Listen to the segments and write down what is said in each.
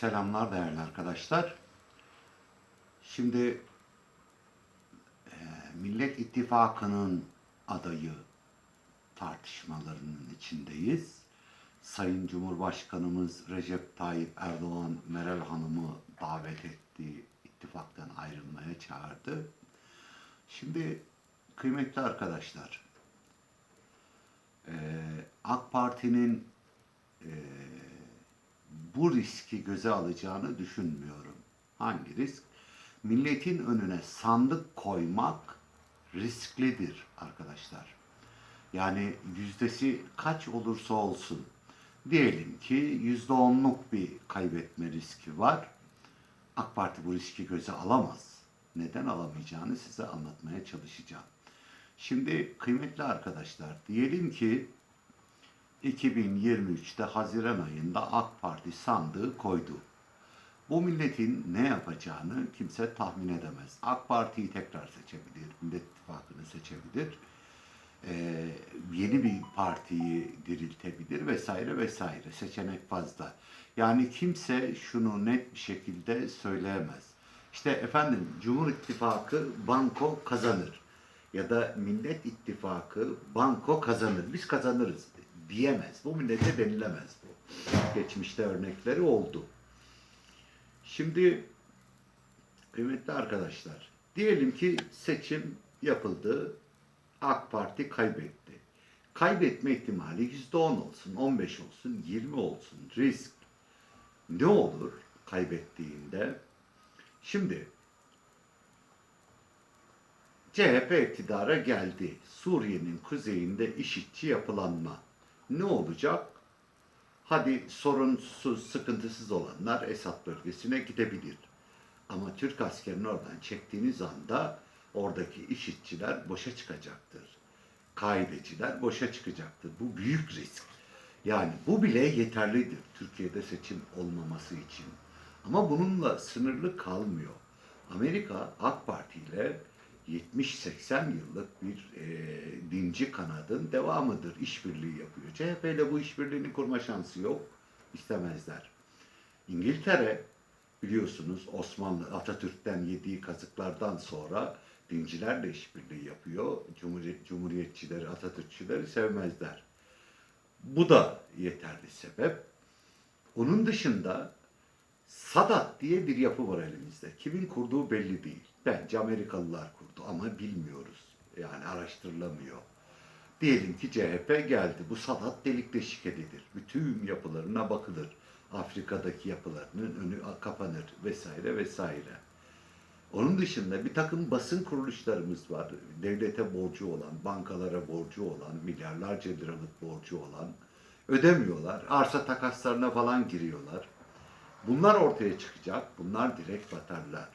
Selamlar değerli arkadaşlar. Şimdi Millet İttifakı'nın adayı tartışmalarının içindeyiz. Sayın Cumhurbaşkanımız Recep Tayyip Erdoğan Meral Hanım'ı davet etti, ittifaktan ayrılmaya çağırdı. Şimdi kıymetli arkadaşlar, AK Parti'nin e, bu riski göze alacağını düşünmüyorum. Hangi risk? Milletin önüne sandık koymak risklidir arkadaşlar. Yani yüzdesi kaç olursa olsun. Diyelim ki yüzde onluk bir kaybetme riski var. AK Parti bu riski göze alamaz. Neden alamayacağını size anlatmaya çalışacağım. Şimdi kıymetli arkadaşlar diyelim ki 2023'te Haziran ayında AK Parti sandığı koydu. Bu milletin ne yapacağını kimse tahmin edemez. AK Parti'yi tekrar seçebilir, Millet İttifakı'nı seçebilir, ee, yeni bir partiyi diriltebilir vesaire vesaire. Seçenek fazla. Yani kimse şunu net bir şekilde söyleyemez. İşte efendim Cumhur İttifakı banko kazanır ya da Millet İttifakı banko kazanır. Biz kazanırız diyemez. Bu millete denilemez bu. Geçmişte örnekleri oldu. Şimdi kıymetli arkadaşlar, diyelim ki seçim yapıldı, AK Parti kaybetti. Kaybetme ihtimali yüzde on olsun, 15 olsun, 20 olsun risk. Ne olur kaybettiğinde? Şimdi CHP iktidara geldi. Suriye'nin kuzeyinde işitçi yapılanma. Ne olacak? Hadi sorunsuz, sıkıntısız olanlar Esad bölgesine gidebilir. Ama Türk askerini oradan çektiğiniz anda oradaki işitçiler boşa çıkacaktır. Kaideciler boşa çıkacaktır. Bu büyük risk. Yani bu bile yeterlidir Türkiye'de seçim olmaması için. Ama bununla sınırlı kalmıyor. Amerika AK Parti ile 70-80 yıllık bir e, dinci kanadın devamıdır. İşbirliği yapıyor. CHP ile bu işbirliğini kurma şansı yok. İstemezler. İngiltere biliyorsunuz Osmanlı Atatürk'ten yediği kazıklardan sonra dincilerle işbirliği yapıyor. Cumhuriyet, cumhuriyetçileri, Atatürkçüleri sevmezler. Bu da yeterli sebep. Onun dışında Sadat diye bir yapı var elimizde. Kimin kurduğu belli değil. Bence Amerikalılar kurdu ama bilmiyoruz. Yani araştırılamıyor. Diyelim ki CHP geldi. Bu Sadat delik deşik edilir. Bütün yapılarına bakılır. Afrika'daki yapılarının önü kapanır vesaire vesaire. Onun dışında bir takım basın kuruluşlarımız var. Devlete borcu olan, bankalara borcu olan, milyarlarca liralık borcu olan ödemiyorlar. Arsa takaslarına falan giriyorlar. Bunlar ortaya çıkacak. Bunlar direkt batarlar.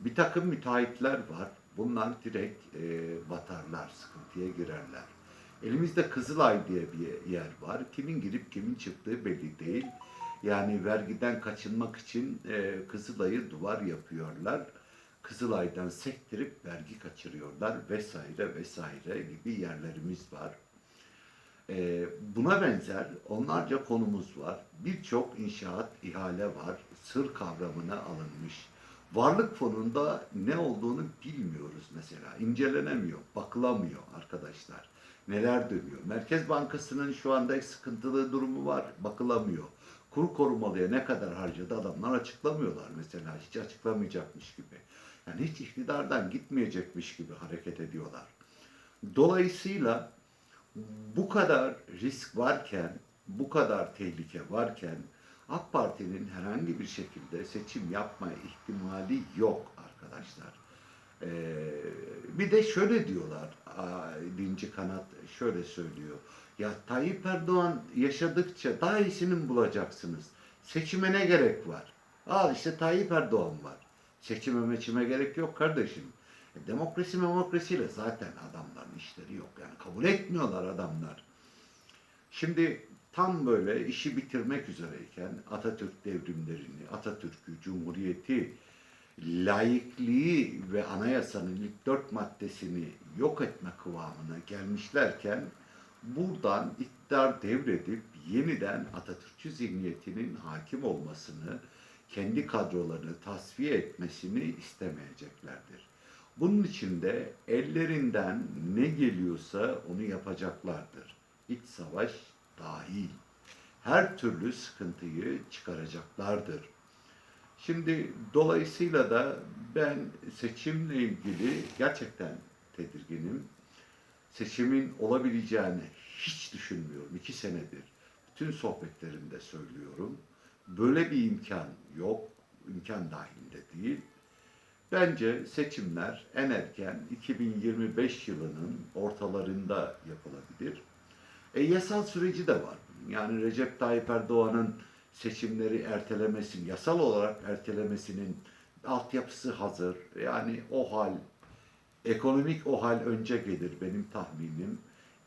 Bir takım müteahhitler var. Bunlar direkt e, batarlar, sıkıntıya girerler. Elimizde Kızılay diye bir yer var. Kimin girip kimin çıktığı belli değil. Yani vergiden kaçınmak için e, Kızılay'ı duvar yapıyorlar. Kızılay'dan sektirip vergi kaçırıyorlar vesaire vesaire gibi yerlerimiz var. Ee, buna benzer onlarca konumuz var. Birçok inşaat ihale var. Sır kavramına alınmış. Varlık fonunda ne olduğunu bilmiyoruz mesela. İncelenemiyor, bakılamıyor arkadaşlar. Neler dönüyor? Merkez Bankası'nın şu anda sıkıntılı durumu var, bakılamıyor. Kur korumalıya ne kadar harcadı adamlar açıklamıyorlar mesela. Hiç açıklamayacakmış gibi. Yani hiç iktidardan gitmeyecekmiş gibi hareket ediyorlar. Dolayısıyla bu kadar risk varken, bu kadar tehlike varken AK Parti'nin herhangi bir şekilde seçim yapma ihtimali yok arkadaşlar. Ee, bir de şöyle diyorlar, aa, dinci kanat şöyle söylüyor. Ya Tayyip Erdoğan yaşadıkça daha iyisini bulacaksınız? Seçime ne gerek var? Al işte Tayyip Erdoğan var. Seçime meçime gerek yok kardeşim. Demokrasi demokrasiyle zaten adamların işleri yok. Yani kabul etmiyorlar adamlar. Şimdi tam böyle işi bitirmek üzereyken Atatürk devrimlerini, Atatürk'ü, Cumhuriyeti, laikliği ve anayasanın ilk dört maddesini yok etme kıvamına gelmişlerken buradan iktidar devredip yeniden Atatürkçü zihniyetinin hakim olmasını, kendi kadrolarını tasfiye etmesini istemeyeceklerdir. Bunun için de ellerinden ne geliyorsa onu yapacaklardır. İç savaş dahil. Her türlü sıkıntıyı çıkaracaklardır. Şimdi dolayısıyla da ben seçimle ilgili gerçekten tedirginim. Seçimin olabileceğini hiç düşünmüyorum. İki senedir bütün sohbetlerimde söylüyorum. Böyle bir imkan yok. imkan dahilinde değil. Bence seçimler en erken 2025 yılının ortalarında yapılabilir. E, yasal süreci de var. Yani Recep Tayyip Erdoğan'ın seçimleri ertelemesi, yasal olarak ertelemesinin altyapısı hazır. Yani o hal, ekonomik o hal önce gelir benim tahminim.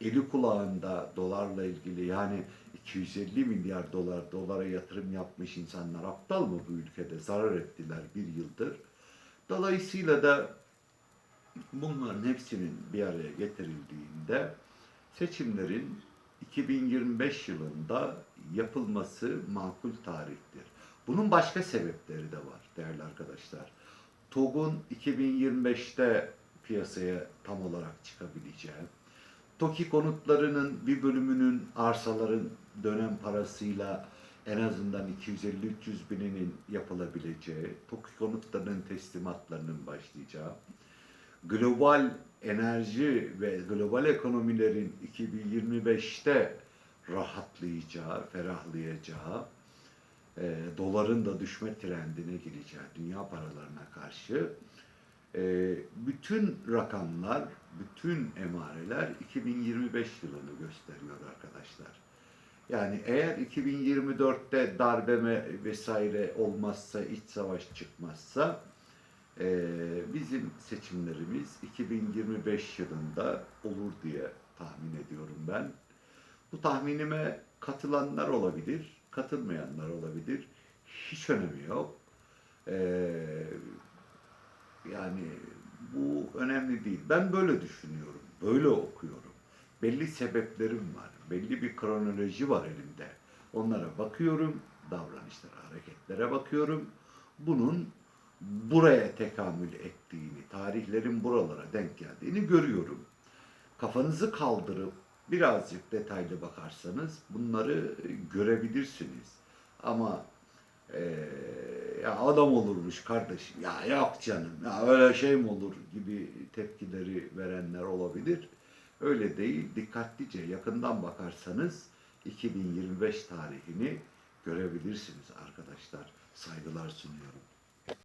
Eli kulağında dolarla ilgili yani 250 milyar dolar dolara yatırım yapmış insanlar aptal mı bu ülkede zarar ettiler bir yıldır. Dolayısıyla da bunların hepsinin bir araya getirildiğinde seçimlerin 2025 yılında yapılması makul tarihtir. Bunun başka sebepleri de var değerli arkadaşlar. TOG'un 2025'te piyasaya tam olarak çıkabileceği, TOKİ konutlarının bir bölümünün arsaların dönem parasıyla en azından 250-300 bininin yapılabileceği, TOKİ konutlarının teslimatlarının başlayacağı, global enerji ve global ekonomilerin 2025'te rahatlayacağı, ferahlayacağı, e, doların da düşme trendine gireceği dünya paralarına karşı e, bütün rakamlar, bütün emareler 2025 yılını gösteriyor arkadaşlar. Yani eğer 2024'te darbeme vesaire olmazsa, iç savaş çıkmazsa ee, bizim seçimlerimiz 2025 yılında olur diye tahmin ediyorum ben. Bu tahminime katılanlar olabilir, katılmayanlar olabilir. Hiç önemi yok. Ee, yani bu önemli değil. Ben böyle düşünüyorum, böyle okuyorum. Belli sebeplerim var, belli bir kronoloji var elimde. Onlara bakıyorum, davranışlara, hareketlere bakıyorum. Bunun buraya tekamül ettiğini, tarihlerin buralara denk geldiğini görüyorum. Kafanızı kaldırıp birazcık detaylı bakarsanız bunları görebilirsiniz. Ama eee, ya adam olurmuş kardeşim, ya yok canım, ya öyle şey mi olur gibi tepkileri verenler olabilir. Öyle değil, dikkatlice yakından bakarsanız 2025 tarihini görebilirsiniz arkadaşlar. Saygılar sunuyorum.